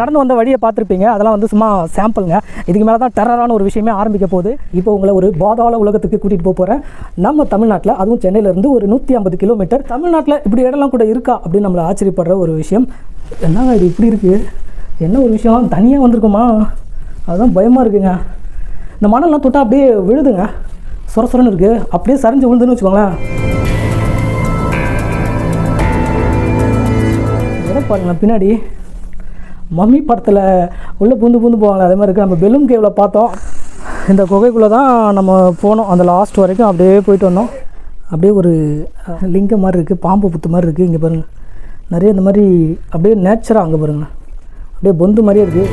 நடந்து வந்த வழியை பார்த்துருப்பீங்க. அதெல்லாம் வந்து சும்மா சாம்பிளுங்க இதுக்கு மேலே தான் டெரரான ஒரு விஷயமே ஆரம்பிக்க போகுது. இப்போ உங்களை ஒரு பாதாள உலகத்துக்கு கூட்டிகிட்டு போக போகிறேன் நம்ம தமிழ்நாட்டில் அதுவும் சென்னையிலேருந்து ஒரு நூற்றி ஐம்பது கிலோமீட்டர் தமிழ்நாட்டில் இப்படி இடம்லாம் கூட இருக்கா அப்படின்னு நம்மளை ஆச்சரியப்படுற ஒரு விஷயம். என்னங்க இது இப்படி இருக்குது என்ன ஒரு விஷயம்? தனியாக வந்திருக்குமா? அதுதான் பயமாக இருக்குங்க. இந்த மணல்லாம் தொட்டால் அப்படியே விழுதுங்க. சொர சொரன்னு இருக்குது அப்படியே சரிஞ்சு விழுதுன்னு வச்சுக்கோங்களேன். எதை பாருங்களேன் பின்னாடி. மம்மி படத்தில் உள்ளே பூந்து பூந்து போவாங்க அதே மாதிரி இருக்குது நம்ம பெலூன் கேவில் பார்த்தோம். இந்த குகைக்குள்ளே தான் நம்ம போனோம். அந்த லாஸ்ட் வரைக்கும் அப்படியே போயிட்டு வந்தோம். அப்படியே ஒரு லிங்க லிங்கம் மாதிரி இருக்குது பாம்பு புத்து மாதிரி இருக்குது இங்கே பாருங்கள் நிறைய இந்த மாதிரி அப்படியே நேச்சராக அங்கே பாருங்க. அப்படியே பொந்து மாதிரியே இருக்குது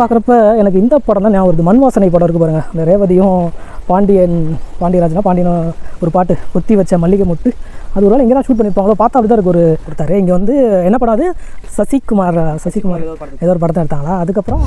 பார்க்குறப்ப எனக்கு இந்த படம் தான் ஞாபகம் வருது. மண் வாசனை படம் இருக்குது பாருங்கள் இந்த ரேவதியும் பாண்டியன் பாண்டியராஜனா பாண்டியன் ஒரு பாட்டு கொத்தி வச்ச மல்லிகை முட்டு. அது ஒரு தான் ஷூட் பண்ணியிருப்பாங்களோ பார்த்தா அப்படி தான் இருக்கு. ஒரு கொடுத்தாரு. இங்கே வந்து என்ன படம் அது? சசிகுமார் சசிகுமார் ஏதோ ஒரு படத்தை எடுத்தாங்களா அதுக்கப்புறம்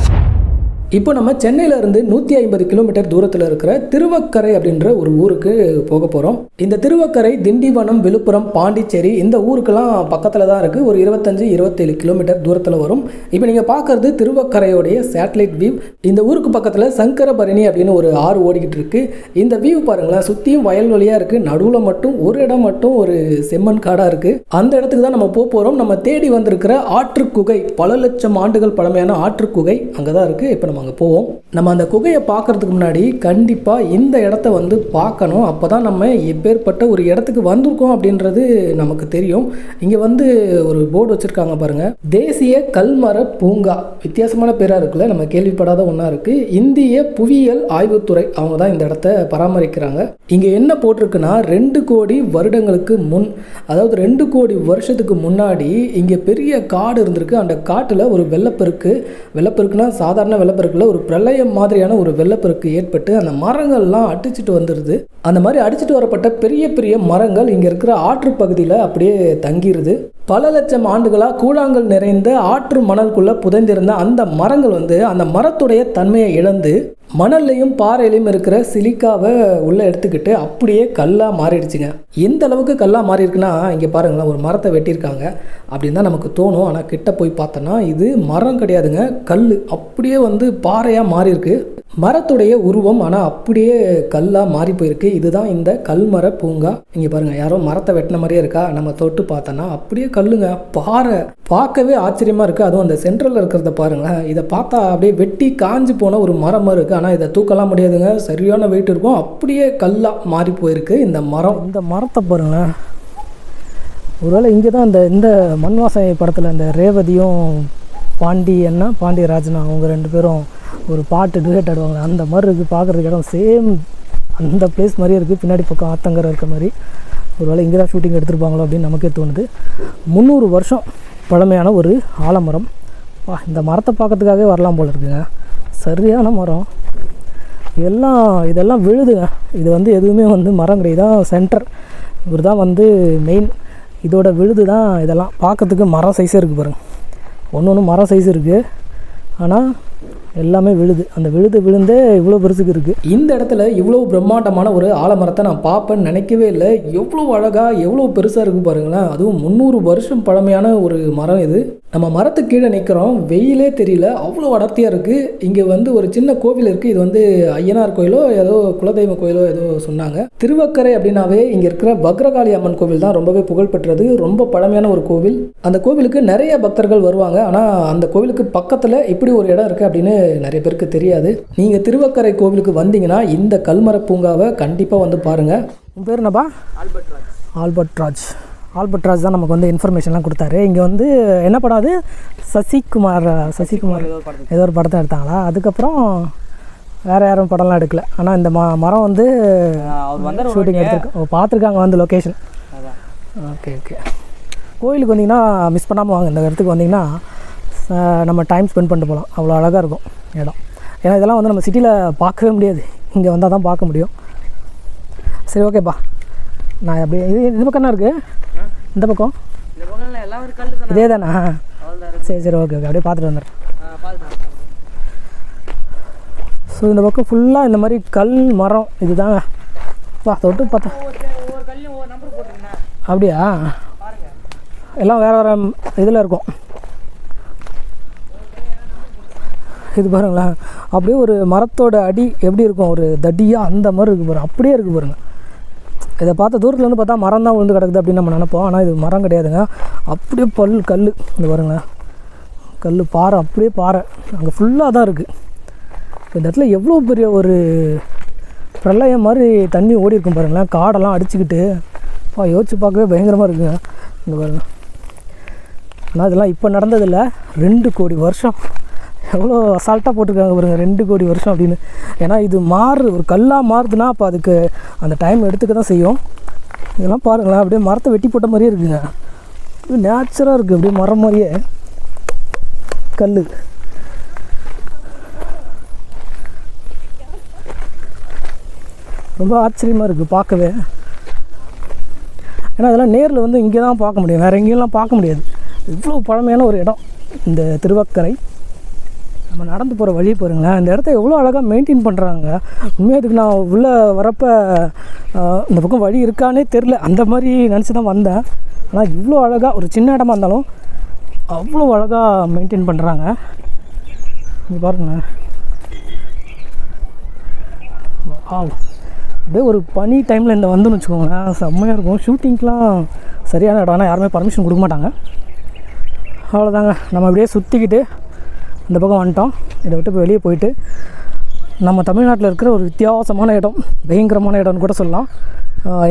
இப்போ நம்ம சென்னையிலேருந்து நூற்றி ஐம்பது கிலோமீட்டர் தூரத்தில் இருக்கிற திருவக்கரை அப்படின்ற ஒரு ஊருக்கு போக போகிறோம் இந்த திருவக்கரை திண்டிவனம் விழுப்புரம் பாண்டிச்சேரி இந்த ஊருக்கெல்லாம் பக்கத்தில் தான் இருக்குது ஒரு இருபத்தஞ்சு இருபத்தேழு கிலோமீட்டர் தூரத்தில் வரும். இப்போ நீங்கள் பார்க்குறது திருவக்கரையோடைய சேட்டலைட் வியூ இந்த ஊருக்கு பக்கத்தில் சங்கரபரணி அப்படின்னு ஒரு ஆறு ஓடிக்கிட்டு இருக்குது இந்த வியூ பாருங்களேன் சுற்றியும் வயல்வெளியாக இருக்குது நடுவில் மட்டும் ஒரு இடம் மட்டும் ஒரு செம்மண் காடாக இருக்குது அந்த இடத்துக்கு தான் நம்ம போக போகிறோம் நம்ம தேடி வந்திருக்கிற ஆற்றுக்குகை பல லட்சம் ஆண்டுகள் பழமையான ஆற்றுக்குகை அங்கே தான் இருக்குது இப்போ நம்ம அங்கே போவோம். நம்ம அந்த குகையை பார்க்கறதுக்கு முன்னாடி கண்டிப்பாக இந்த இடத்த வந்து பார்க்கணும். அப்போ தான் நம்ம எப்பேற்பட்ட ஒரு இடத்துக்கு வந்திருக்கோம் அப்படின்றது நமக்கு தெரியும். இங்கே வந்து ஒரு போர்டு வச்சுருக்காங்க பாருங்கள் தேசிய கல்மர பூங்கா. வித்தியாசமான பேராக இருக்குல்ல நம்ம கேள்விப்படாத ஒன்றா இருக்குது இந்திய புவியியல் ஆய்வுத்துறை அவங்க தான் இந்த இடத்த பராமரிக்கிறாங்க. இங்கே என்ன போட்டிருக்குன்னா ரெண்டு கோடி வருடங்களுக்கு முன் அதாவது ரெண்டு கோடி வருஷத்துக்கு முன்னாடி இங்கே பெரிய காடு இருந்திருக்கு. அந்த காட்டில் ஒரு வெள்ளப்பெருக்கு. வெள்ளப்பெருக்குன்னா சாதாரண வெள்ளப்பெருக்கு வெள்ளப்பெருக்குல ஒரு பிரளயம் மாதிரியான ஒரு வெள்ளப்பெருக்கு ஏற்பட்டு அந்த மரங்கள்லாம் அடிச்சிட்டு வந்துடுது அந்த மாதிரி அடிச்சிட்டு வரப்பட்ட பெரிய பெரிய மரங்கள் இங்கே இருக்கிற ஆற்று பகுதியில் அப்படியே தங்கிடுது பல லட்சம் ஆண்டுகளாக கூழாங்கல் நிறைந்த ஆற்று மணலுக்குள்ளே புதைந்திருந்த அந்த மரங்கள் வந்து அந்த மரத்துடைய தன்மையை இழந்து மணல்லையும் பாறையிலையும் இருக்கிற சிலிக்காவை உள்ளே எடுத்துக்கிட்டு அப்படியே கல்லாக மாறிடுச்சுங்க. எந்த அளவுக்கு கல்லாக மாறி இருக்குன்னா இங்கே பாருங்களேன் ஒரு மரத்தை வெட்டியிருக்காங்க. அப்படின்னு தான் நமக்கு தோணும். ஆனால் கிட்ட போய் பார்த்தோன்னா இது மரம் கிடையாதுங்க. கல் அப்படியே வந்து பாறையாக மாறியிருக்கு. மரத்துடைய உருவம் ஆனால் அப்படியே கல்லாக மாறி போயிருக்கு. இதுதான் இந்த கல்மர பூங்கா. இங்கே பாருங்கள் யாரோ மரத்தை வெட்டின மாதிரியே இருக்கா? நம்ம தொட்டு பார்த்தோன்னா அப்படியே கல்லுங்க. பாறை. பார்க்கவே ஆச்சரியமாக இருக்குது அதுவும் அந்த சென்ட்ரலில் இருக்கிறத பாருங்களேன். இதை பார்த்தா அப்படியே வெட்டி காஞ்சு போன ஒரு மரம் இருக்குது ஆனால் இதை தூக்கலாம் முடியாதுங்க. சரியான வெயிட் இருக்கும். அப்படியே கல்லாக மாறி போயிருக்கு. இந்த மரம். இந்த மரத்தை பாருங்களேன். ஒருவேளை இங்கே தான் இந்த இந்த மன்வாசை படத்தில் இந்த ரேவதியும் பாண்டியன்னா பாண்டியராஜனா அவங்க ரெண்டு பேரும் ஒரு பாட்டு டிரேட் ஆடுவாங்க. அந்த மாதிரி இருக்குது பார்க்குறதுக்கு இடம் சேம் அந்த பிளேஸ் மாதிரியே இருக்குது பின்னாடி பக்கம் ஆத்தங்கரை இருக்க மாதிரி. ஒருவேளை இங்கே தான் ஷூட்டிங் எடுத்துருப்பாங்களோ அப்படின்னு நமக்கே தோணுது. முந்நூறு வருஷம் பழமையான ஒரு ஆலமரம். இந்த மரத்தை பார்க்கறதுக்காகவே வரலாம் போல இருக்குங்க. சரியான மரம். எல்லாம் இதெல்லாம் விழுதுங்க இது வந்து எதுவுமே வந்து மரம் கிடையாது. தான் சென்டர் இவர் தான் வந்து மெயின் இதோட விழுது தான் இதெல்லாம். பார்க்கறதுக்கு மரம் சைஸே இருக்குது பாருங்க. ஒன்று ஒன்று மரம் சைஸ் இருக்குது ஆனால் எல்லாமே விழுது. அந்த விழுது விழுந்தே இவ்வளோ பெருசுக்கு இருக்குது இந்த இடத்துல இவ்வளோ பிரம்மாண்டமான ஒரு ஆலமரத்தை நான் பார்ப்பேன்னு நினைக்கவே இல்லை. எவ்வளோ அழகாக எவ்வளோ பெருசாக இருக்குது பாருங்களேன். அதுவும் முந்நூறு வருஷம் பழமையான ஒரு மரம் இது. நம்ம மரத்துக்கு கீழே நிற்கிறோம் வெயிலே தெரியல. அவ்வளோ அடர்த்தியாக இருக்குது இங்கே வந்து ஒரு சின்ன கோவில் இருக்குது இது வந்து ஐயனார் கோயிலோ ஏதோ குலதெய்வ கோயிலோ ஏதோ சொன்னாங்க. திருவக்கரை அப்படின்னாவே இங்கே இருக்கிற பக்ரகாளி அம்மன் கோவில் தான் ரொம்பவே புகழ்பெற்றது. ரொம்ப பழமையான ஒரு கோவில். அந்த கோவிலுக்கு நிறைய பக்தர்கள் வருவாங்க. ஆனால் அந்த கோவிலுக்கு பக்கத்தில் இப்படி ஒரு இடம் இருக்குது அப்படின்னு நிறைய பேருக்கு தெரியாது. நீங்கள் திருவக்கரை கோவிலுக்கு வந்தீங்கன்னா இந்த கல்மர பூங்காவை கண்டிப்பாக வந்து பாருங்கள் உன் பேர் என்னப்பா? ஆல்பர்ட் ராஜ் ஆல்பர்ட் ராஜ் தான் நமக்கு வந்து இன்ஃபர்மேஷன்லாம் கொடுத்தாரு. இங்கே வந்து என்ன படம் அது? சசிகுமார் சசிகுமார் ஏதோ ஒரு படத்தை எடுத்தாங்களா? அதுக்கப்புறம் வேறு யாரும் படம்லாம் எடுக்கல. ஆனால் இந்த ம மரம் வந்து ஷூட்டிங் எடுத்துருக்கோம் ஓ பார்த்துருக்காங்க வந்து லொக்கேஷன் ஓகே ஓகே. கோயிலுக்கு வந்தீங்கன்னா மிஸ் பண்ணாமல் வாங்க. இந்த இடத்துக்கு வந்தீங்கன்னா நம்ம டைம் ஸ்பெண்ட் பண்ணிட்டு போகலாம். அவ்வளோ அழகாக இருக்கும் இடம். ஏன்னா இதெல்லாம் வந்து நம்ம சிட்டியில் பார்க்கவே முடியாது. இங்கே வந்தால் தான் பார்க்க முடியும். சரி ஓகேப்பா நான் அப்படியே இது இந்த பக்கம் என்ன இருக்குது இந்த பக்கம்? இதே தானே? சரி சரி ஓகே ஓகே அப்படியே பார்த்துட்டு வந்துடுறேன். ஸோ இந்த பக்கம் ஃபுல்லாக இந்த மாதிரி கல் மரம் இதுதாங்க. வா தொட்டு பார்த்தா. அப்படியா? எல்லாம் வேறு வேறு இதில் இருக்கும். இது பாருங்களேன் அப்படியே ஒரு மரத்தோட அடி எப்படி இருக்கும்? ஒரு தடியாக அந்த மாதிரி இருக்குது பாருங்க. அப்படியே இருக்குது பாருங்க. இதை பார்த்த தூரத்தில் வந்து பார்த்தா மரம் தான் விழுந்து கிடக்குது அப்படின்னு நம்ம நினைப்போம். ஆனால் இது மரம் கிடையாதுங்க. அப்படியே பல் கல் இந்த பாருங்களேன் கல் பாறை அப்படியே பாறை. அங்கே ஃபுல்லாக தான் இருக்குது இந்த இடத்துல எவ்வளோ பெரிய ஒரு பிரளயம் மாதிரி தண்ணி ஓடி இருக்கும் பாருங்களேன். காடெல்லாம் அடிச்சுக்கிட்டு. பா யோசிச்சு பார்க்கவே பயங்கரமாக இருக்குங்க. இங்கே பாருங்க. ஆனால் இதெல்லாம் இப்போ நடந்ததில்லை. ரெண்டு கோடி வருஷம். எவ்வளோ அசால்ட்டாக போட்டிருக்காங்க பாருங்க ரெண்டு கோடி வருஷம் அப்படின்னு. ஏன்னா இது மாறு ஒரு கல்லாக மாறுதுன்னா அப்போ அதுக்கு அந்த டைம் எடுத்துக்க தான் செய்யும். இதெல்லாம் பாருங்களேன் அப்படியே மரத்தை வெட்டி போட்ட மாதிரியே இருக்குங்க. இது நேச்சராக இருக்குது அப்படியே மரம் மாதிரியே. கல் ரொம்ப ஆச்சரியமாக இருக்குது பார்க்கவே. ஏன்னா அதெல்லாம் நேரில் வந்து இங்கே தான் பார்க்க முடியும். வேறு எங்கேயெல்லாம் பார்க்க முடியாது. இவ்வளோ பழமையான ஒரு இடம் இந்த திருவக்கரை. நம்ம நடந்து போகிற வழி பாருங்களேன். இந்த இடத்த எவ்வளோ அழகாக மெயின்டைன் பண்ணுறாங்க உண்மையாக அதுக்கு நான் உள்ளே வரப்போ இந்த பக்கம் வழி இருக்கானே தெரில அந்த மாதிரி நினச்சி தான் வந்தேன். ஆனால் இவ்வளோ அழகாக ஒரு சின்ன இடமா இருந்தாலும் அவ்வளோ அழகாக மெயின்டைன் பண்ணுறாங்க இங்கே பாருங்களேன். வாவ் அப்படியே ஒரு பனி டைமில் இந்த வந்துன்னு வச்சுக்கோங்களேன். செம்மையாக இருக்கும். ஷூட்டிங்க்கெலாம் சரியான இடம். ஆனால் யாருமே பர்மிஷன் கொடுக்க மாட்டாங்க. அவ்வளோதாங்க நம்ம அப்படியே சுற்றிக்கிட்டு இந்த பக்கம் வந்துட்டோம். இதை விட்டு இப்போ வெளியே போயிட்டு நம்ம தமிழ்நாட்டில் இருக்கிற ஒரு வித்தியாசமான இடம் பயங்கரமான இடம்னு கூட சொல்லலாம்.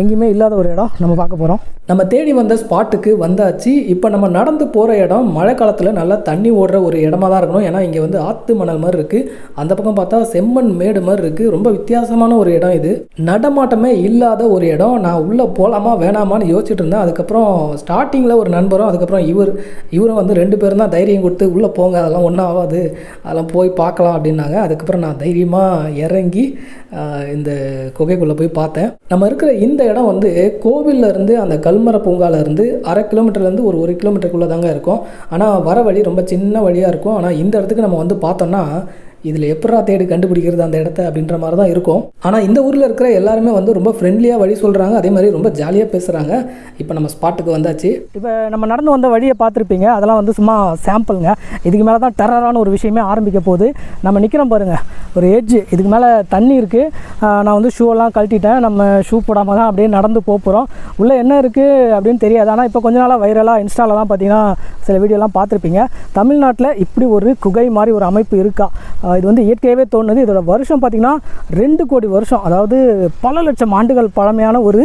எங்கேயுமே இல்லாத ஒரு இடம் நம்ம பார்க்க போகிறோம் நம்ம தேடி வந்த ஸ்பாட்டுக்கு வந்தாச்சு. இப்போ நம்ம நடந்து போகிற இடம் மழை காலத்தில் நல்லா தண்ணி ஓடுற ஒரு இடமா தான் இருக்கணும். ஏன்னா இங்கே வந்து ஆற்று மணல் மாதிரி இருக்குது அந்த பக்கம் பார்த்தா செம்மண் மேடு மாதிரி இருக்குது ரொம்ப வித்தியாசமான ஒரு இடம் இது. நடமாட்டமே இல்லாத ஒரு இடம். நான் உள்ளே போகலாமா வேணாமான்னு யோசிச்சுட்டு இருந்தேன். அதுக்கப்புறம் ஸ்டார்டிங்கில் ஒரு நண்பரும் அதுக்கப்புறம் இவர் இவரும் வந்து ரெண்டு பேரும் தான் தைரியம் கொடுத்து உள்ளே போங்க அதெல்லாம் ஒன்றும் ஆகாது. அதெல்லாம் போய் பார்க்கலாம் அப்படின்னாங்க. அதுக்கப்புறம் நான் தைரியமாக இறங்கி இந்த குகைக்குள்ளே போய் பார்த்தேன். நம்ம இருக்கிற இந்த இடம் வந்து கோவில்ல இருந்து அந்த கல்மர பூங்கால இருந்து அரை கிலோமீட்டர்லேருந்து ஒரு ஒரு கிலோமீட்டருக்குள்ளே தாங்க இருக்கும். ஆனால் வர வழி ரொம்ப சின்ன வழியாக இருக்கும். ஆனால் இந்த இடத்துக்கு நம்ம வந்து பார்த்தோம்னா இதில் எப்படா தேடி கண்டுபிடிக்கிறது அந்த இடத்த அப்படின்ற மாதிரி தான் இருக்கும். ஆனால் இந்த ஊரில் இருக்கிற எல்லாருமே வந்து ரொம்ப ஃப்ரெண்ட்லியாக வழி சொல்கிறாங்க அதே மாதிரி ரொம்ப ஜாலியாக பேசுகிறாங்க இப்போ நம்ம ஸ்பாட்டுக்கு வந்தாச்சு. இப்போ நம்ம நடந்து வந்த வழியை பார்த்துருப்பீங்க. அதெல்லாம் வந்து சும்மா சாம்பிளுங்க இதுக்கு மேலே தான் டெரரான ஒரு விஷயமே ஆரம்பிக்க போகுது. நம்ம நிற்கிறோம் பாருங்கள் ஒரு எட்ஜ் இதுக்கு மேலே தண்ணி இருக்குது நான் வந்து ஷூவெல்லாம் கழட்டிட்டேன். நம்ம ஷூ போடாமல் தான் அப்படியே நடந்து போக போகிறோம் உள்ளே என்ன இருக்குது அப்படின்னு தெரியாது. ஆனால் இப்போ கொஞ்ச நாளாக வைரலாக இன்ஸ்டாலலாம் பார்த்தீங்கன்னா சில வீடியோலாம் பார்த்துருப்பீங்க. தமிழ்நாட்டில் இப்படி ஒரு குகை மாதிரி ஒரு அமைப்பு இருக்கா? இது வந்து இயற்கையாகவே தோணுது. இதோட வருஷம் பார்த்திங்கன்னா ரெண்டு கோடி வருஷம். அதாவது பல லட்சம் ஆண்டுகள் பழமையான ஒரு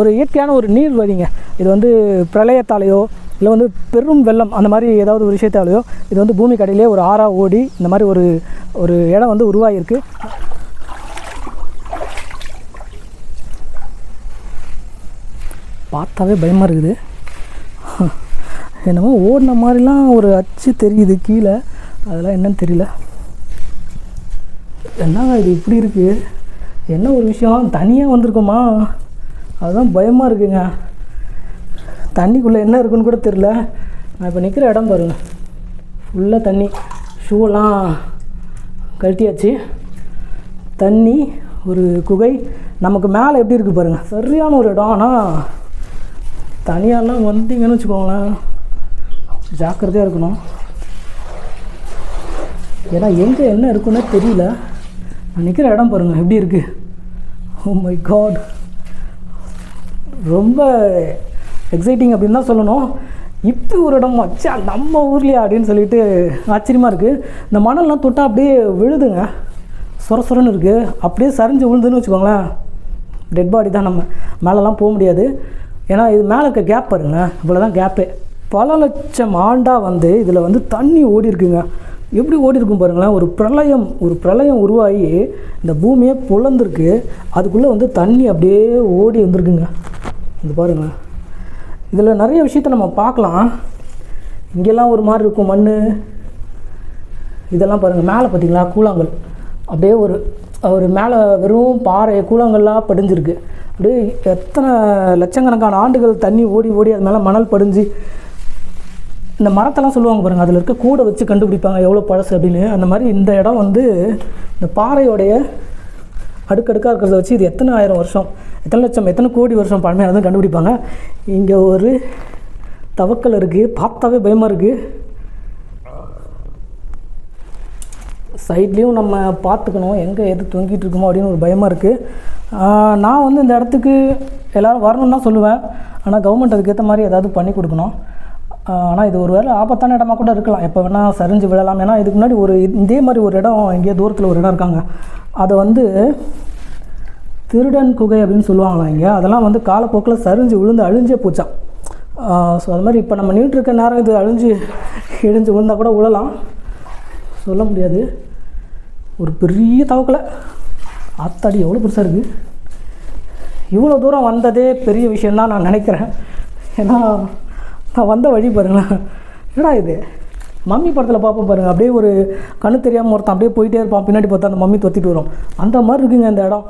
ஒரு இயற்கையான ஒரு நீர் வழிங்க. இது வந்து பிரளயத்தாலேயோ இல்லை வந்து பெரும் வெள்ளம் அந்த மாதிரி ஏதாவது ஒரு விஷயத்தாலேயோ இது வந்து பூமி கடையிலே ஒரு ஆறாக ஓடி இந்த மாதிரி ஒரு ஒரு இடம் வந்து உருவாகியிருக்கு பார்த்தாவே பயமாக இருக்குது. என்னமோ ஓடின மாதிரிலாம் ஒரு அச்சு தெரியுது கீழே. அதெல்லாம் என்னன்னு தெரியல. என்னங்க இது இப்படி இருக்குது என்ன ஒரு விஷயம்? தனியாக வந்திருக்கோமா? அதுதான் பயமாக இருக்குங்க. தண்ணிக்குள்ளே என்ன இருக்குன்னு கூட தெரில நான் இப்போ நிற்கிற இடம் பாருங்க. ஃபுல்லாக தண்ணி. ஷூலாம் கழட்டியாச்சு. தண்ணி ஒரு குகை. நமக்கு மேலே எப்படி இருக்குது பாருங்கள் சரியான ஒரு இடம். ஆனால் தனியாலாம் வந்தீங்கன்னு வச்சுக்கோங்களேன். ஜாக்கிரதையாக இருக்கணும். ஏன்னா எங்கே என்ன இருக்குன்னே தெரியல. நான் நிற்கிற இடம் பாருங்கள் எப்படி இருக்குது ஓ oh மை காட் ரொம்ப எக்ஸைட்டிங் அப்படின்னு தான் சொல்லணும். இப்படி ஒரு இடம் வச்சா நம்ம ஊர்லையா அப்படின்னு சொல்லிட்டு ஆச்சரியமாக இருக்குது இந்த மணல்லாம் தொட்டால் அப்படியே விழுதுங்க. சொர சொரன்னு இருக்குது அப்படியே சரிஞ்சு விழுதுன்னு வச்சுக்கோங்களேன். டெட் பாடி தான் நம்ம. மேலெலாம் போக முடியாது. ஏன்னா இது மேலே இருக்க கேப் பாருங்களேன். இவ்வளோ தான் கேப்பே பல லட்சம் ஆண்டாக வந்து இதில் வந்து தண்ணி ஓடி இருக்குங்க எப்படி ஓடி இருக்கும் பாருங்களேன்? ஒரு பிரளயம் ஒரு பிரளயம் உருவாகி இந்த பூமியை புலந்திருக்கு. அதுக்குள்ளே வந்து தண்ணி அப்படியே ஓடி வந்திருக்குங்க. இது பாருங்களேன். இதில் நிறைய விஷயத்த நம்ம பார்க்கலாம். இங்கெல்லாம் ஒரு மாதிரி இருக்கும் மண் இதெல்லாம் பாருங்கள் மேலே பார்த்தீங்களா? கூழாங்கல். அப்படியே ஒரு ஒரு மேலே வெறும் பாறை கூழாங்கல்லாம் படிஞ்சிருக்கு. அப்படியே எத்தனை லட்சக்கணக்கான ஆண்டுகள் தண்ணி ஓடி ஓடி அது மேலே மணல் படிஞ்சு இந்த மரத்தெல்லாம் சொல்லுவாங்க பாருங்கள் அதில் இருக்க கூடை வச்சு கண்டுபிடிப்பாங்க எவ்வளோ பழசு அப்படின்னு. அந்த மாதிரி இந்த இடம் வந்து இந்த பாறையோடைய அடுக்கடுக்காக இருக்கிறத வச்சு இது எத்தனை ஆயிரம் வருஷம் எத்தனை லட்சம் எத்தனை கோடி வருஷம் பழமையாக தான் கண்டுபிடிப்பாங்க. இங்கே ஒரு தவக்கல் இருக்குது பார்த்தாவே பயமாக இருக்குது சைட்லேயும் நம்ம பார்த்துக்கணும் எங்கே எது தொங்கிட்டு இருக்குமோ அப்படின்னு ஒரு பயமாக இருக்குது நான் வந்து இந்த இடத்துக்கு எல்லோரும் வரணும்னு தான் சொல்லுவேன். ஆனால் கவர்மெண்ட் அதுக்கேற்ற மாதிரி ஏதாவது பண்ணி கொடுக்கணும். ஆனால் இது ஒரு வேளை ஆபத்தான இடமா கூட இருக்கலாம். எப்போ வேணால் சரிஞ்சு விழலாம். ஏன்னா இதுக்கு முன்னாடி ஒரு இதே மாதிரி ஒரு இடம் எங்கேயோ தூரத்தில் ஒரு இடம் இருக்காங்க. அதை வந்து திருடன் குகை அப்படின்னு சொல்லுவாங்களாம் இங்கே? அதெல்லாம் வந்து காலப்போக்கில் சரிஞ்சு விழுந்து அழிஞ்சே போச்சான் ஸோ அது மாதிரி இப்போ நம்ம நின்றுட்டு இருக்க நேரம் இது அழிஞ்சு இழிஞ்சு விழுந்தால் கூட விழலாம். சொல்ல முடியாது. ஒரு பெரிய தவக்கலை. ஆத்தாடி எவ்வளோ பெருசாக இருக்குது இவ்வளோ தூரம் வந்ததே பெரிய விஷயந்தான் நான் நினைக்கிறேன். ஏன்னா நான் வந்த வழி பாருங்களேன் என்னடா இது? மம்மி படத்தில் பார்ப்போம் பாருங்கள் அப்படியே ஒரு கண்ணு தெரியாமல் ஒருத்தன் அப்படியே போயிட்டே இருப்பான். பின்னாடி பார்த்தா அந்த மம்மி தொத்திட்டு வரும். அந்த மாதிரி இருக்குங்க இந்த இடம்.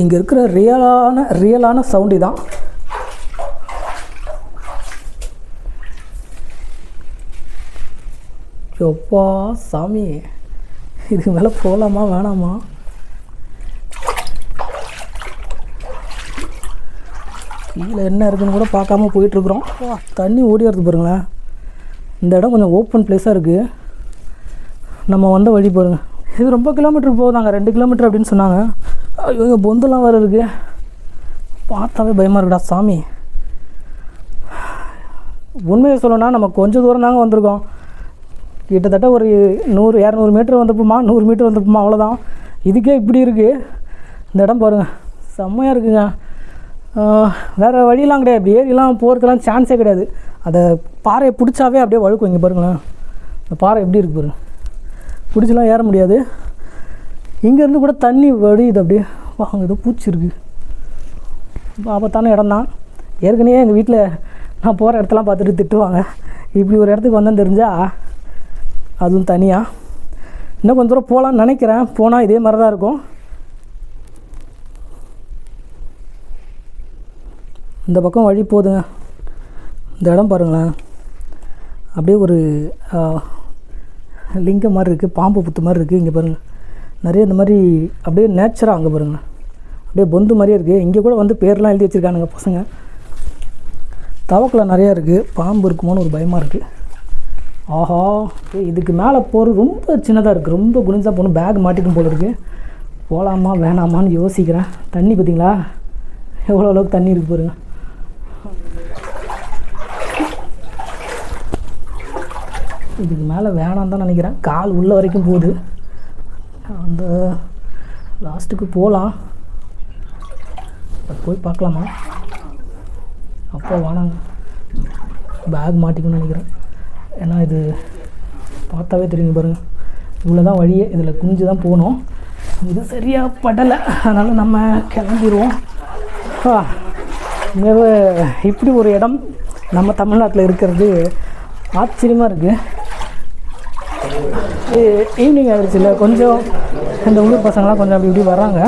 இங்கே இருக்கிற ரியலான ரியலான சவுண்டு தான் எப்பா சாமி. இதுக்கு மேலே போகலாமா வேணாமா? கீழே என்ன இருக்குன்னு கூட பார்க்காம போயிட்டுருக்குறோம். தண்ணி ஓடி வருது பாருங்களேன். இந்த இடம் கொஞ்சம் ஓப்பன் பிளேஸாக இருக்குது நம்ம வந்த வழி பாருங்கள் இது ரொம்ப கிலோமீட்டர் போகுதாங்க ரெண்டு கிலோமீட்டர் அப்படின்னு சொன்னாங்க. ஐயோ இங்கே பொந்தெல்லாம் வேறு இருக்குது பார்த்தாவே பயமாக இருக்குடா சாமி. உண்மையை சொல்லணும்னா நம்ம கொஞ்சம் தூரம் தாங்க வந்திருக்கோம். கிட்டத்தட்ட ஒரு நூறு இரநூறு மீட்ரு வந்தப்போம்மா நூறு மீட்ரு வந்தப்போம்மா அவ்வளோதான் இதுக்கே இப்படி இருக்குது இந்த இடம் பாருங்கள் செம்மையாக இருக்குங்க. வேறு வழியெலாம் கிடையாது. அப்படி ஏறிலாம் போகிறதுலாம் சான்ஸே கிடையாது. அதை பாறையை பிடிச்சாவே அப்படியே வழுக்கும் இங்கே பாருங்களேன். இந்த பாறை எப்படி இருக்குது பாருங்க. பிடிச்சலாம் ஏற முடியாது. இங்கேருந்து கூட தண்ணி வடியுது அப்படியே. வா அங்கே ஏதோ பூச்சி இருக்குது ஆபத்தான இடம் தான் ஏற்கனவே எங்கள் வீட்டில் நான் போகிற இடத்தெல்லாம் பார்த்துட்டு திட்டுவாங்க. இப்படி ஒரு இடத்துக்கு வந்தேன்னு தெரிஞ்சால் அதுவும் தனியாக இன்னும் கொஞ்சம் தூரம் போகலான்னு நினைக்கிறேன். போனால் இதே மாதிரி தான் இருக்கும். இந்த பக்கம் வழி போதுங்க. இந்த இடம் பாருங்களேன். அப்படியே ஒரு லிங்கம் மாதிரி இருக்குது பாம்பு புத்து மாதிரி இருக்குது இங்கே பாருங்கள் நிறைய இந்த மாதிரி அப்படியே நேச்சராக அங்கே பாருங்கள் அப்படியே பொந்து மாதிரியே இருக்குது இங்கே கூட வந்து பேர்லாம் எழுதி வச்சுருக்கானுங்க பசங்க. தவக்கில் நிறையா இருக்குது பாம்பு இருக்குமோன்னு ஒரு பயமாக இருக்குது ஆஹா ஏய், இதுக்கு மேலே போகிறது ரொம்ப சின்னதாக இருக்குது ரொம்ப குனிஞ்சா போகணும். பேக் மாட்டிக்கும் போல இருக்குது போகலாமா வேணாமான்னு யோசிக்கிறேன். தண்ணி பார்த்தீங்களா எவ்வளோ அளவுக்கு தண்ணி இருக்கு பாருங்க. இதுக்கு மேலே வேணாம் தான் நினைக்கிறேன். கால் உள்ள வரைக்கும் போகுது. அந்த லாஸ்ட்டுக்கு போகலாம் போய் பார்க்கலாமா? அப்போ வேணாங்க. பேக் மாட்டிக்கணும்னு நினைக்கிறேன். ஏன்னா இது பார்த்தாவே தெரியும் பாருங்கள் இவ்வளோ தான் வழியே இதில் குனிஞ்சு தான் போகணும். இது சரியாக படலை. அதனால் நம்ம கிளம்பிடுவோம் ஆ, இப்படி ஒரு இடம் நம்ம தமிழ்நாட்டில் இருக்கிறது ஆச்சரியமாக இருக்குது ஈவினிங் ஆகிடுச்சுல்ல கொஞ்சம் இந்த உள்ளூர் பசங்களாம் கொஞ்சம் அப்படி இப்படி வராங்க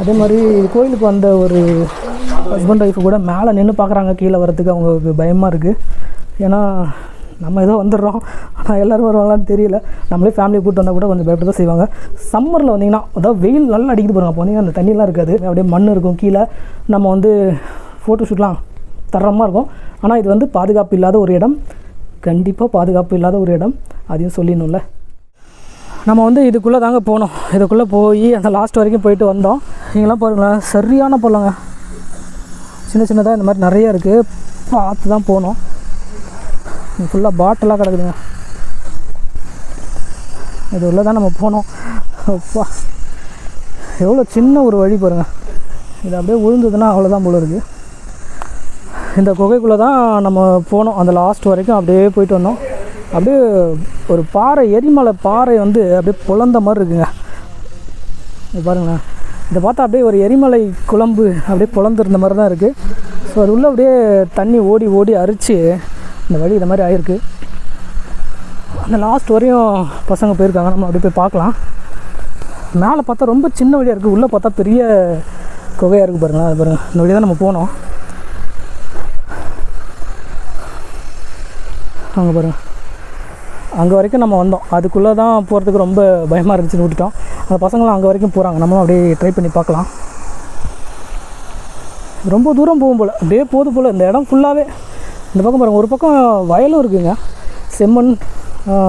அதே மாதிரி கோயிலுக்கு வந்த ஒரு ஹஸ்பண்ட் ஒய்ஃபு கூட மேலே நின்று பார்க்குறாங்க கீழே வரதுக்கு அவங்களுக்கு பயமாக இருக்குது ஏன்னா நம்ம ஏதோ வந்துடுறோம். ஆனால் எல்லோரும் வருவாங்களான்னு தெரியல. நம்மளே ஃபேமிலியை கூப்பிட்டு வந்தால் கூட கொஞ்சம் பயப்பட தான் செய்வாங்க. சம்மரில் வந்தீங்கன்னா அதாவது வெயில் நல்லா அடிக்கிட்டு போகிறாங்க அப்போ வந்தீங்கன்னா அந்த தண்ணியெலாம் இருக்காது. அப்படியே மண் இருக்கும் கீழே. நம்ம வந்து ஃபோட்டோ ஷூட்லாம் தரமாக இருக்கும். ஆனால் இது வந்து பாதுகாப்பு இல்லாத ஒரு இடம். கண்டிப்பாக பாதுகாப்பு இல்லாத ஒரு இடம். அதையும் சொல்லிடணும்ல. நம்ம வந்து இதுக்குள்ளே தாங்க போனோம். இதுக்குள்ளே போய் அந்த லாஸ்ட் வரைக்கும் போயிட்டு வந்தோம். நீங்களாம் பாருங்களேன் சரியான பள்ளங்க. சின்ன சின்னதாக இந்த மாதிரி நிறைய இருக்குது பார்த்து தான் போனோம். ஃபுல்லாக பாட்டிலாக கிடக்குதுங்க. இது உள்ள தான் நம்ம போனோம். அப்பா. எவ்வளோ சின்ன ஒரு வழி பாருங்கள் இது அப்படியே விழுந்ததுன்னா அவ்வளோதான் போல இருக்குது இந்த குகைக்குள்ளே தான் நம்ம போனோம். அந்த லாஸ்ட் வரைக்கும் அப்படியே போயிட்டு வந்தோம். அப்படியே ஒரு பாறை எரிமலை பாறை வந்து அப்படியே புலந்த மாதிரி இருக்குங்க. இது பாருங்களேன். இதை பார்த்தா அப்படியே ஒரு எரிமலை குழம்பு அப்படியே புலந்துருந்த மாதிரி தான் இருக்குது ஸோ அது உள்ளே அப்படியே தண்ணி ஓடி ஓடி அரித்து இந்த வழி இந்த மாதிரி ஆயிருக்கு. அந்த லாஸ்ட் வரையும் பசங்க போயிருக்காங்க. நம்ம அப்படியே போய் பார்க்கலாம். மேலே பார்த்தா ரொம்ப சின்ன வழியாக இருக்குது உள்ளே பார்த்தா பெரிய குகையாக இருக்குது பாருங்களேன். அது பாருங்கள் இந்த வழியாக தான் நம்ம போனோம். அங்கே பாருங்கள் அங்கே வரைக்கும் நம்ம வந்தோம். அதுக்குள்ளே தான் போகிறதுக்கு ரொம்ப பயமாக இருந்துச்சுன்னு விட்டுட்டோம். அந்த பசங்களாம் அங்கே வரைக்கும் போகிறாங்க நம்மளும் அப்படியே ட்ரை பண்ணி பார்க்கலாம். ரொம்ப தூரம் போகும் போல். அப்படியே போது போல். இந்த இடம் ஃபுல்லாகவே இந்த பக்கம் பாருங்கள் ஒரு பக்கம் வயலும் இருக்குங்க. செம்மண்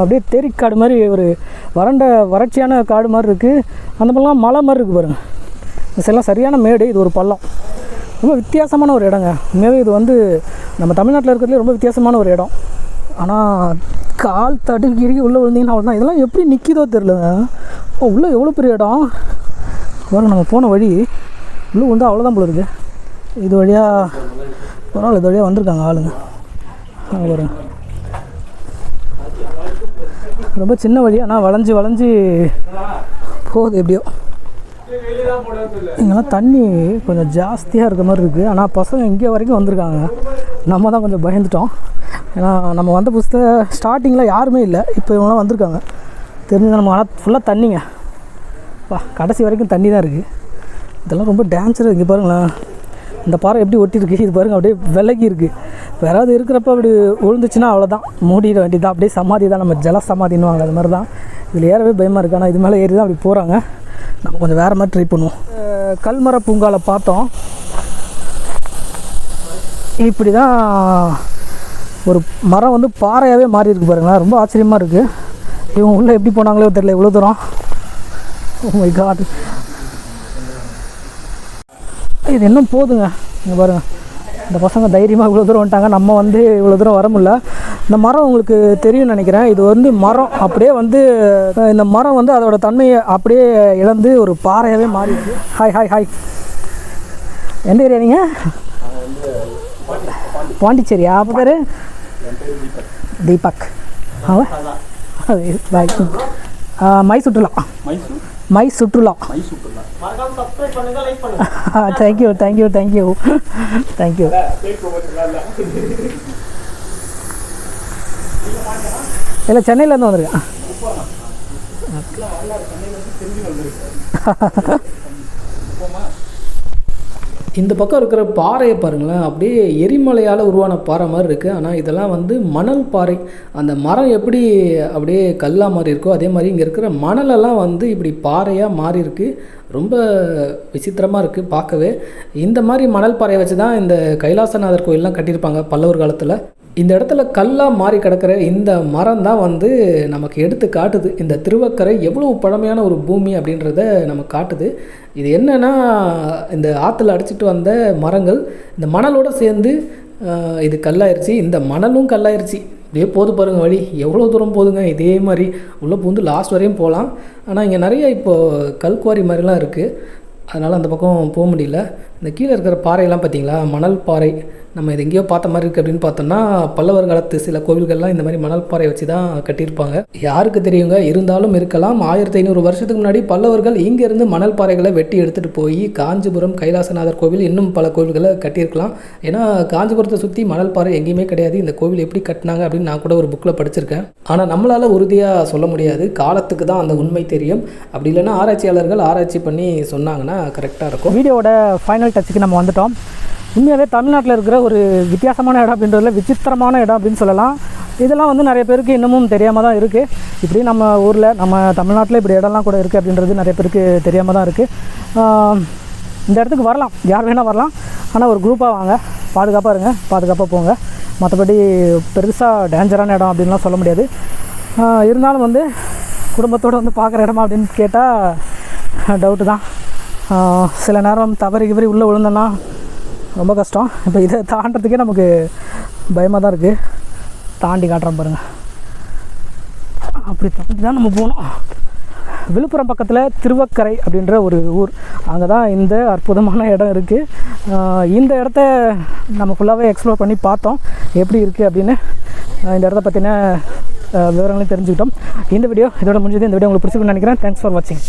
அப்படியே தேரிக்காடு மாதிரி ஒரு வறண்ட வறட்சியான காடு மாதிரி இருக்குது அந்த மாதிரிலாம் மலை மாதிரி இருக்குது பாருங்கள் இந்த சரியான மேடு இது ஒரு பள்ளம். ரொம்ப வித்தியாசமான ஒரு இடங்க. உண்மையாகவே இது வந்து நம்ம தமிழ்நாட்டில் இருக்கிறதுலே ரொம்ப வித்தியாசமான ஒரு இடம். ஆனால் கால் தடுக்கி உள்ளே விழுந்தீங்கன்னா அவ்வளோதான் இதெல்லாம் எப்படி நிற்கிதோ தெரிலங்க ஓ, உள்ளே எவ்வளோ பெரிய இடம்? பாருங்க நம்ம போன வழி உள்ளே விழுந்தா அவ்வளோதான் போல இருக்குது இது வழியாக பரவாயில்ல இது வழியாக வந்திருக்காங்க ஆளுங்க. அங்கே ரொம்ப சின்ன வழி ஆனால் வளைஞ்சு வளைஞ்சு போகுது எப்படியோ. இங்கெல்லாம் தண்ணி கொஞ்சம் ஜாஸ்தியாக இருக்க மாதிரி இருக்குது ஆனால் பசங்க இங்கே வரைக்கும் வந்திருக்காங்க. நம்ம தான் கொஞ்சம் பயந்துட்டோம். ஏன்னா நம்ம வந்த புதுசு ஸ்டார்டிங்கில் யாருமே இல்லை. இப்போ இவங்களாம் வந்திருக்காங்க. தெரிஞ்ச நம்ம ஆனால் ஃபுல்லாக தண்ணிங்க. வா கடைசி வரைக்கும் தண்ணி தான் இருக்குது இதெல்லாம் ரொம்ப டேஞ்சர் இருக்குது பாருங்களேன். இந்த பாறை எப்படி ஒட்டியிருக்கு? இது பாருங்க அப்படியே விலகி இருக்குது யாராவது இருக்கிறப்ப அப்படி விழுந்துச்சுன்னா அவ்வளோதான் மூடிட வேண்டியதான் அப்படியே சமாதி தான். நம்ம ஜல சமாதின்னுவாங்க அது மாதிரி தான் இதில் ஏறவே பயமாக இருக்குது ஆனால் இது மேலே ஏறி தான் அப்படி போகிறாங்க நம்ம கொஞ்சம் வேறு மாதிரி ட்ரை பண்ணுவோம். கல்மர பூங்காவில் பார்த்தோம். இப்படி தான் ஒரு மரம் வந்து பாறையாகவே மாறி இருக்கு பாருங்களேன் ரொம்ப ஆச்சரியமாக இருக்குது இவங்க உள்ளே எப்படி போனாங்களோ தெரியல. இவ்வளோ தூரம். Oh மை காட் இது இன்னும் போதுங்க. இங்கே பாருங்கள் இந்த பசங்க தைரியமாக இவ்வளோ தூரம் வந்துட்டாங்க. நம்ம வந்து இவ்வளோ தூரம் வர முடியல. இந்த மரம் உங்களுக்கு தெரியும்னு நினைக்கிறேன். இது வந்து மரம். அப்படியே வந்து இந்த மரம் வந்து அதோட தன்மையை அப்படியே இழந்து ஒரு பாறையாகவே மாறிடுது ஹாய் ஹாய் ஹாய் எந்த ஏரியா நீங்கள் பாண்டிச்சேரியா. அப்போ பேர்? தீபக். பாய். மை சுற்றுலா மை சுற்றுலா. Thank you thank you thank you thank you இல்லை சென்னையிலேருந்து வந்திருக்கேன். இந்த பக்கம் இருக்கிற பாறையை பாருங்களேன் அப்படியே எரிமலையால் உருவான பாறை மாதிரி இருக்குது ஆனால் இதெல்லாம் வந்து மணல் பாறை. அந்த மரம் எப்படி அப்படியே கல்லாக மாறி இருக்கோ அதே மாதிரி இங்கே இருக்கிற மணலெல்லாம் வந்து இப்படி பாறையாக மாறி இருக்கு. ரொம்ப விசித்திரமாக இருக்குது பார்க்கவே. இந்த மாதிரி மணல் பாறையை வச்சு தான் இந்த கைலாசநாதர் கோயிலெலாம் கட்டியிருப்பாங்க பல்லவர் காலத்தில். இந்த இடத்துல கல்லாக மாறி கிடக்கிற இந்த மரம் தான் வந்து நமக்கு எடுத்து காட்டுது. இந்த திருவக்கரை எவ்வளோ பழமையான ஒரு பூமி அப்படின்றத நமக்கு காட்டுது. இது என்னென்னா இந்த ஆற்றுல அடிச்சிட்டு வந்த மரங்கள் இந்த மணலோடு சேர்ந்து இது கல்லாயிருச்சு. இந்த மணலும் கல்லாயிருச்சு. இப்படியே போது பாருங்க வழி. எவ்வளோ தூரம் போதுங்க இதே மாதிரி உள்ளே பூந்து லாஸ்ட் வரையும் போகலாம். ஆனால் இங்கே நிறைய இப்போது கல்குவாரி மாதிரிலாம் இருக்குது அதனால் அந்த பக்கம் போக முடியல. இந்த கீழே இருக்கிற பாறையெல்லாம் பார்த்தீங்களா? மணல் பாறை. நம்ம இது எங்கேயோ பார்த்த மாதிரி இருக்குது அப்படின்னு பார்த்தோம்னா பல்லவர் காலத்து சில கோவில்கள்லாம் இந்த மாதிரி மணல் பாறை வச்சு தான் கட்டியிருப்பாங்க. யாருக்கு தெரியுங்க? இருந்தாலும் இருக்கலாம். ஆயிரத்தி ஐநூறு வருஷத்துக்கு முன்னாடி பல்லவர்கள் இங்கேருந்து மணல் பாறைகளை வெட்டி எடுத்துகிட்டு போய் காஞ்சிபுரம் கைலாசநாதர் கோவில் இன்னும் பல கோவில்களை கட்டியிருக்கலாம். ஏன்னா காஞ்சிபுரத்தை சுற்றி மணல் பாறை எங்கேயுமே கிடையாது. இந்த கோவில் எப்படி கட்டினாங்க அப்படின்னு நான் கூட ஒரு புக்கில் படிச்சிருக்கேன். ஆனால் நம்மளால் உறுதியாக சொல்ல முடியாது. காலத்துக்கு தான் அந்த உண்மை தெரியும். அப்படி இல்லைன்னா ஆராய்ச்சியாளர்கள் ஆராய்ச்சி பண்ணி சொன்னாங்கன்னா கரெக்டாக இருக்கும். வீடியோட ஃபைனல் டச்சுக்கு நம்ம வந்துட்டோம். உண்மையாகவே தமிழ்நாட்டில் இருக்கிற ஒரு வித்தியாசமான இடம் அப்படின்றதுல விசித்திரமான இடம் அப்படின்னு சொல்லலாம். இதெல்லாம் வந்து நிறைய பேருக்கு இன்னமும் தெரியாமல் தான் இருக்குது இப்படி நம்ம ஊரில் நம்ம தமிழ்நாட்டில் இப்படி இடம்லாம் கூட இருக்குது அப்படின்றது நிறைய பேருக்கு தெரியாமல் தான் இருக்குது இந்த இடத்துக்கு வரலாம். யார் வேணால் வரலாம். ஆனால் ஒரு குரூப்பாக வாங்க. பாதுகாப்பாக இருங்க. பாதுகாப்பாக போங்க. மற்றபடி பெருசாக டேஞ்சரான இடம் அப்படின்லாம் சொல்ல முடியாது. இருந்தாலும் வந்து குடும்பத்தோடு வந்து பார்க்குற இடமா அப்படின்னு கேட்டால் டவுட்டு தான். சில நேரம் தவறி கிவறி உள்ளே விழுந்தோன்னா ரொம்ப கஷ்டம். இப்போ இதை தாண்டதுக்கே நமக்கு பயமாக தான் இருக்குது தாண்டி காட்டுறோம் பாருங்கள் அப்படி தாண்டி தான் நம்ம போகணும். விழுப்புரம் பக்கத்தில் திருவக்கரை அப்படின்ற ஒரு ஊர். அங்கே தான் இந்த அற்புதமான இடம் இருக்குது இந்த இடத்த நம்ம ஃபுல்லாகவே எக்ஸ்ப்ளோர் பண்ணி பார்த்தோம். எப்படி இருக்குது அப்படின்னு இந்த இடத்த பற்றின விவரங்களையும் தெரிஞ்சுக்கிட்டோம். இந்த வீடியோ இதோட முடிஞ்சது. இந்த வீடியோ உங்களுக்கு பிடிச்சிக்கணும்னு நினைக்கிறேன். தேங்க்ஸ் ஃபார் வாட்சிங்